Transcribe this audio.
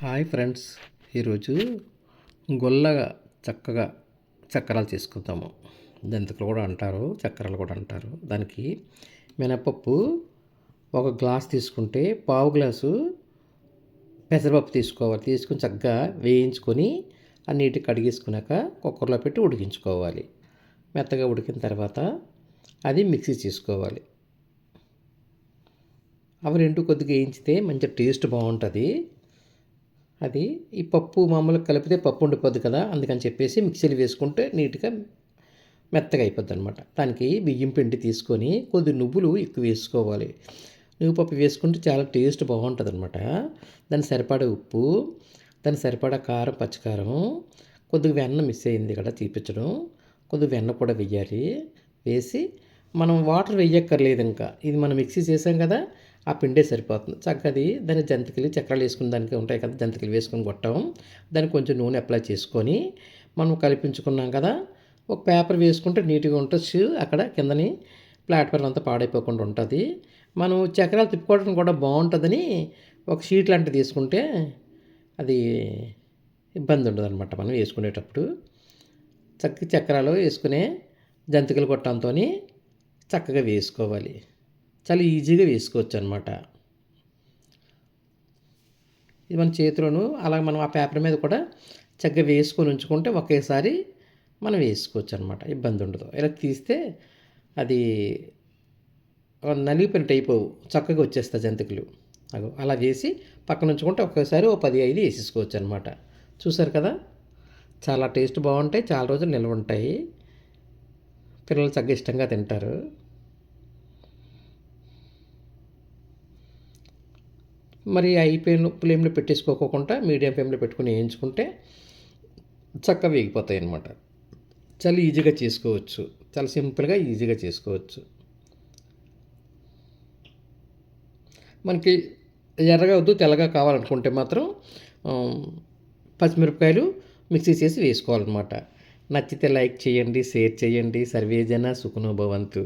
Hi friends. ఈరోజు గొల్లగా చక్కగా చక్రాలు చేసుకుందాము. జంతికలు కూడా అంటారు చక్రాలు కూడా అంటారు. దానికి మినపప్పు ఒక గ్లాస్ తీసుకుంటే పావు గ్లాసు పెసరపప్పు తీసుకోవాలి. తీసుకుని చక్కగా వేయించుకొని ఆ నీటి కడిగేసుకున్నాక కుక్కర్లో పెట్టి ఉడికించుకోవాలి. మెత్తగా ఉడికిన తర్వాత అది మిక్సీ చేసుకోవాలి. అవి రెండు కొద్దిగా వేయించితే మంచి టేస్ట్ బాగుంటుంది. అది ఈ పప్పు మామూలుగా కలిపితే పప్పు ఉండిపోద్ది కదా అందుకని చెప్పేసి మిక్సీలు వేసుకుంటే నీట్గా మెత్తగా అయిపోద్ది అనమాట దానికి బియ్యం పిండి తీసుకొని కొద్ది నువ్వులు ఎక్కువ వేసుకోవాలి. నువ్వు పప్పు వేసుకుంటే చాలా టేస్ట్ బాగుంటుంది అనమాట దాని సరిపడా ఉప్పు దాని సరిపడా కారం పచ్చకారం కొద్దిగా వెన్న మిస్ అయింది ఇక్కడ తీపించడం కొద్దిగా వెన్న కూడా వెయ్యాలి. వేసి మనం వాటర్ వేయక్కర్లేదు ఇంకా. ఇది మనం మిక్సీ చేసాం కదా ఆ పిండే సరిపోతుంది. చక్కది దాని జంతికలు చక్రాలు వేసుకుని దానికి ఉంటాయి కదా జంతికలు వేసుకొని కొట్టాం దానికి కొంచెం నూనె అప్లై చేసుకొని మనం కలిపించుకున్నాం కదా ఒక పేపర్ వేసుకుంటే నీట్గా ఉంటుంది. అక్కడ కిందని ప్లాట్ఫామ్ అంతా పాడైపోకుండా ఉంటుంది. మనం చక్రాలు తిప్పుకోవడం కూడా బాగుంటుందని ఒక షీట్ లాంటిది తీసుకుంటే అది ఇబ్బంది ఉండదు అనమాట మనం వేసుకునేటప్పుడు. చక్క చక్రాలు వేసుకునే జంతికలు కొట్టడంతో చక్కగా వేసుకోవాలి. చాలా ఈజీగా వేసుకోవచ్చు అనమాట ఇది మన చేతిలోను అలా మనం ఆ పేపర్ మీద కూడా చక్కగా వేసుకొని ఉంచుకుంటే ఒకేసారి మనం వేసుకోవచ్చు అనమాట ఇబ్బంది ఉండదు. ఇలా తీస్తే అది నలిగిపోయినట్టు అయిపోవు. చక్కగా వచ్చేస్తాయి జంతికలు. అగో అలా వేసి పక్కన ఉంచుకుంటే ఒకేసారి ఓ పది ఐదు వేసేసుకోవచ్చు అనమాట చూసారు కదా? చాలా టేస్ట్ బాగుంటాయి చాలా రోజులు నిల్వ ఉంటాయి. పిల్లలు చక్కగా ఇష్టంగా తింటారు. మరి హై ఫ్లేమ్లో పెట్టేసుకోకుండా మీడియం ఫ్లేమ్లో పెట్టుకుని వేయించుకుంటే చక్కగా వేగిపోతాయి అన్నమాట. చాలా ఈజీగా చేసుకోవచ్చు. చాలా సింపుల్గా ఈజీగా చేసుకోవచ్చు. మనకి ఎర్రగా వద్దు తెల్లగా కావాలనుకుంటే మాత్రం పచ్చిమిరపకాయలు మిక్సీ చేసి వేసుకోవాలన్నమాట. నచ్చితే లైక్ చేయండి షేర్ చేయండి. సర్వేజన సుఖనోభవంతు